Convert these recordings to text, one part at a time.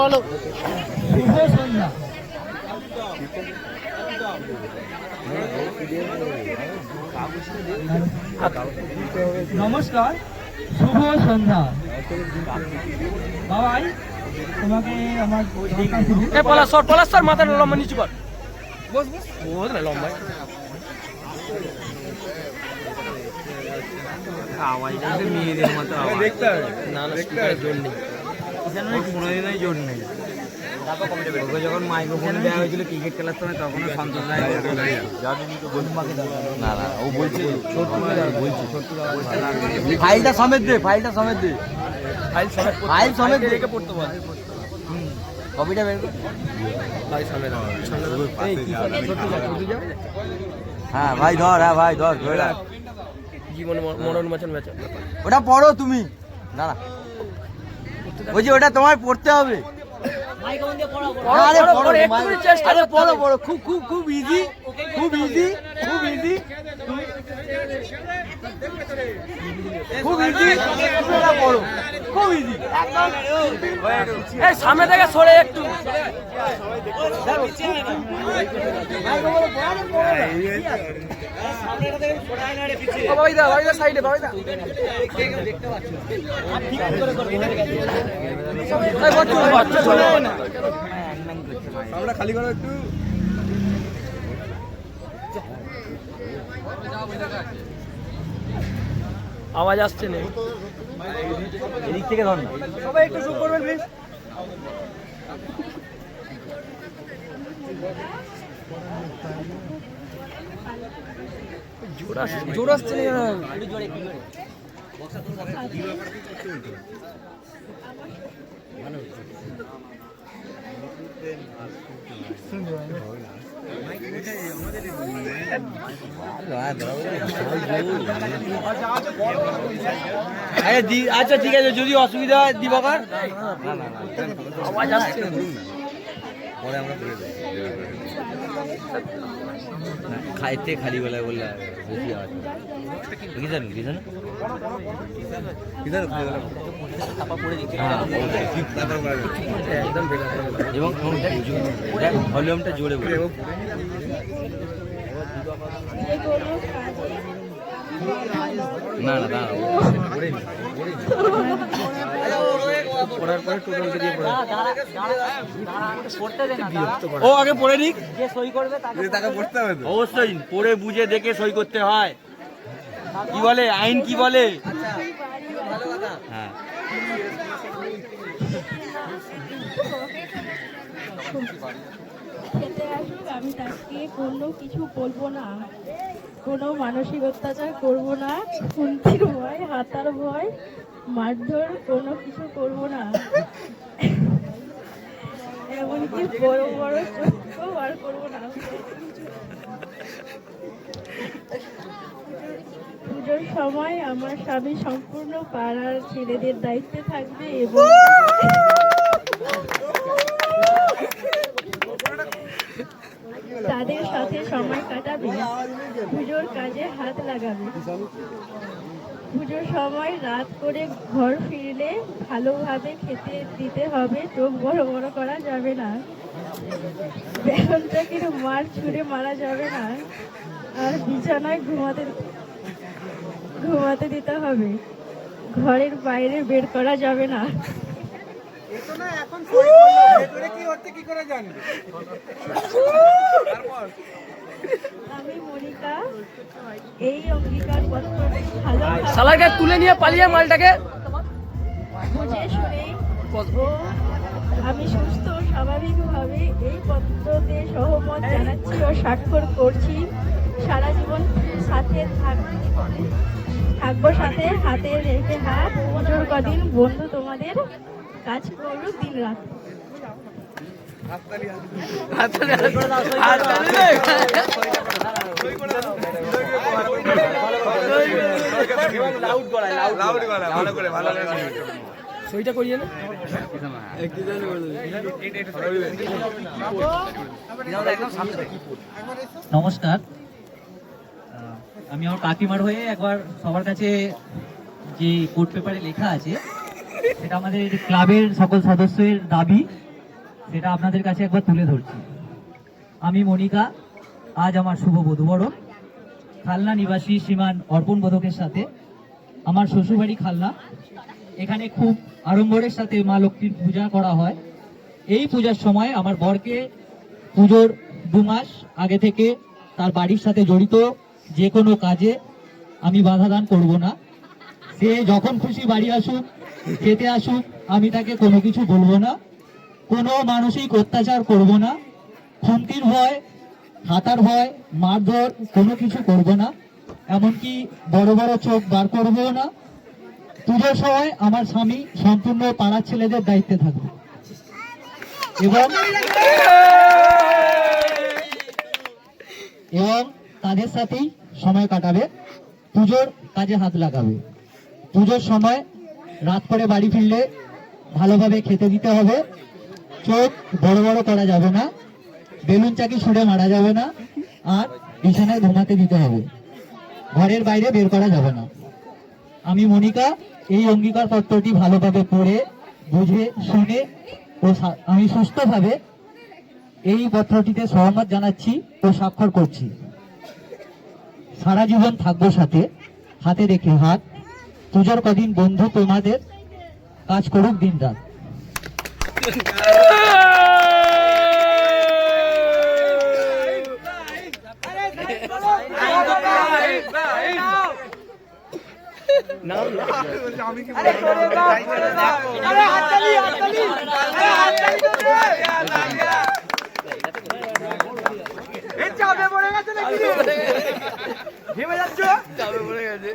বলো। নমস্কার শুভ সন্ধ্যা। বাবাই তোমাকে আমার দরকার ছিল। এ পলাশ সর পলাশ সর মাথা লম্বা নিচু কর। বস বস। বস না লম্বা। আওয়াজটা তো মেয়েদের মতো আওয়াজ। দেখতে হবে। না না স্পিকারের জোর নেই কোনোদিনই জোর নেই ওকে যখন মাইক্রোফোন দেওয়া হয়েছিল ক্রিকেট খেলার সময় তখনও সন্তোষ রায় না না ও বলছে বলছে ফাইলটা সমেত দে ফাইলটা সমেত দে ফাইল সমেত ফাইল সমেত দে। পড়তে বল কপিটা বের। হ্যাঁ ভাই ধর হ্যাঁ ভাই ধর ধরে। জীবনে মরণ বাঁচান বাঁচান ওটা পড়ো তুমি না না বলছি ওটা তোমায় পড়তে হবে। বড়। পড়ো খুব খুব খুব ইজি খুব ইজি খুব ইজি খুব ইজি খুব ইজি এই সামনে থেকে সরে একটু। ও বাবাইদা বাবাইদা সাইডে বাবাইদা এই বচ্চু বচ্চু চলে আওয়াজ আসছে না। এদিক থেকে ধর না। সবাই একটু চুপ করবেন প্লিজ জোর আসছে জোর আসছে। না আরে দি- আচ্ছা ঠিক আছে যদি অসুবিধা হয় দিবাকর আসছে। না খাইতে খালি বেলায় বললে বেশি আওয়াজ বুঝছেন বুঝছেন একদম এবং এবং ভলিউমটা জোরে বলে। না না না পড়ার পরে টোটাল দিয়ে পড়ে। ও আগে পড়ে নিক। অবশ্যই পড়ে বুঝে দেখে সই করতে হয়। কি বলে আইন কি বলে? হ্যাঁ। খেতে আসুক আমি তাকে কোনো কিছু বলব না। কোনো মানসিক অত্যাচার করব না। খুন্তির ভয় হাতার ভয় মারধর কোনো কিছু করব না। এমনকি বড় বড় চোখও বার করব না। পুজোর সময় আমার স্বামী সম্পূর্ণ পাড়ার ছেলেদের দায়িত্বে থাকবে এবং তাদের সাথে সময় কাটাবে। পুজোর কাজে হাত লাগাবে। পুজোর সময় রাত করে ঘর ফিরলে ভালোভাবে খেতে দিতে হবে চোখ বড় বড় করা যাবে না। বেগুন চাকির মার ছুঁড়ে মারা যাবে না। আর বিছানায় ঘুমাতে ঘুমাতে দিতে হবে। ঘরের বাইরে বের করা যাবে না। এই অঙ্গীকার পত্র ভালো সালারকে তুলে নিয়ে পালিয়ে মালটাকে। আমি সুস্থ স্বাভাবিকভাবে এই পত্রতে সহমত জানাচ্ছি ও স্বাক্ষর করছি। সারা জীবন সাথে থাক- থাকব সাথে হাতে রেখে হাত। কদিন বন্ধু তোমাদের কাজ করব দিন রাত সইটা করিয়ে নমস্কার আমি আমার কাকিমার হয়ে একবার সবার কাছে যে কোর্ট পেপারে লেখা আছে, সেটা আমাদের ক্লাবের সকল সদস্যের দাবি। সেটা আপনাদের কাছে একবার তুলে ধরছি। আমি মনিকা, আজ আমার শুভ বধুবরণ। খালনা নিবাসী সীমান অর্পণ বোধকের সাথে আমার শ্বশুরবাড়ি খালনা। এখানে খুব আড়ম্বরের সাথে মা লক্ষ্মীর পূজা করা হয়। এই পূজার সময় আমার বরকে পুজোর দু মাস আগে থেকে তার বাড়ির সাথে জড়িত যে কোনো কাজে আমি বাধা দান করব না। সে যখন খুশি বাড়ি আসুক, খেতে আসুক, আমি তাকে কোনো কিছু বলব না। কোনো মানসিক অত্যাচার করব না। খুন্তির ভয়, হাতার ভয়, মারধর কোনো কিছু করব না। এমনকি বড় বড় চোখ বার করব না। পুজোর সময় আমার স্বামী সম্পূর্ণ পাড়ার ছেলেদের দায়িত্বে থাকবে। এবং এবং তাদের সাথেই সময় কাটাবে। পুজোর কাজে হাত লাগাবে। পুজোর সময় রাত করে বাড়ি ফিরলে ভালোভাবে খেতে দিতে হবে। চোখ বড় বড় করা যাবে না। বেলুন চাকি ছুঁড়ে মারা যাবে না। আর বিছানায় ঘুমাতে দিতে হবে। ঘরের বাইরে বের করা যাবে না। আমি মনিকা, এই অঙ্গীকার পত্রটি ভালোভাবে পড়ে, বুঝে, শুনে ও আমি সুস্থভাবে এই পত্রটিতে সহমত জানাচ্ছি ও স্বাক্ষর করছি। সারা জীবন থাকব সাথে, হাতে রেখে হাত পুজোর কদিন বন্ধু তোমাদের, কাজ করুক দিন রাত আরে হাততালি হাততালি আরে হাততালি তো দে এই চাপে পড়ে গেছে নাকি ঘেমে যাচ্ছ চাপে পড়ে গেছে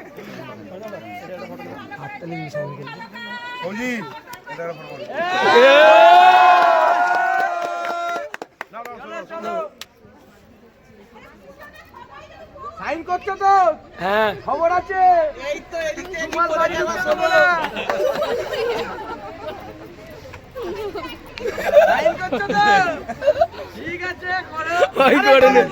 সাইন করছ তো? হ্যাঁ। খবর আছে? এই তো এদিকে তোমার বাড়ি ঢুকতে দেবো না সাইন করছ তো? ঠিক আছে করো। ভাই করে নে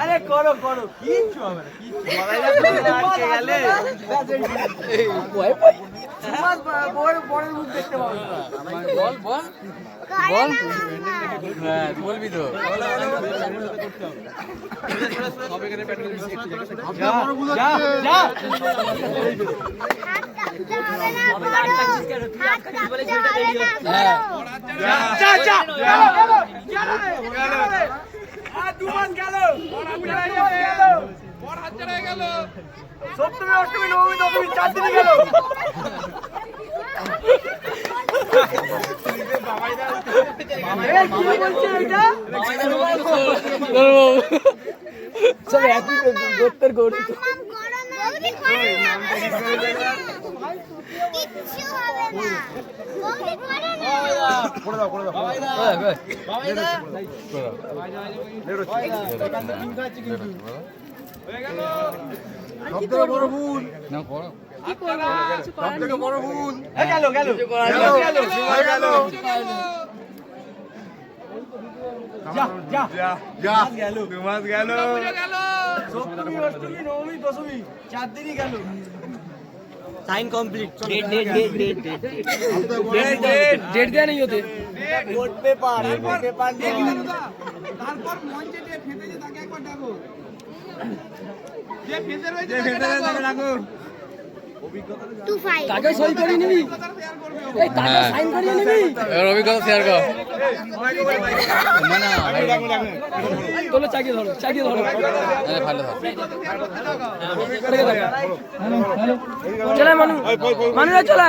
আরে করো করো কিচ্ছু হবে না কিচ্ছু গেলে বড় বড় মুখ দেখতে পাবো বল বল। বল। হ্যাঁ বলবি তো। যা যা। দু মাস গেল। গেল। সপ্তমী অষ্টমী নবমী দশমী চার দিনে গেল। কোনদিন করে না কিচ্ছু হবে না। কোনদিন করে না। পড়ে দাও পড়ে দাও পড়ে দাও পড়ে দাও। পড়ে দাও হয়ে গেল সবথেকে বড় ভুল। না করো কি করবা কিছু করার নেই সবথেকে বড় ভুল। গেল গেল কিছু করার নেই গেল গেল যা যা। যা গেল। গেল। অষ্টমী নবমী দশমী চার দিনই গেল। Sign complete date date date date date date date দেয়া নেই ওতে নোট পেপার নোট পেপার তারপর মঞ্চে যে ফেটে যে তাকে একবার ডাকো। যে ফেটে রয়েছে তাকে ডাকো। তাকে সই করে নিবি? এই তাকে সাইন করিয়ে নিবি? এবার অভিজ্ঞতা শেয়ার কর। না না তোলো ধরো চাকিয়ে ধরো। আরে ভালো ধর। চলে মানু। মানুরা চলে।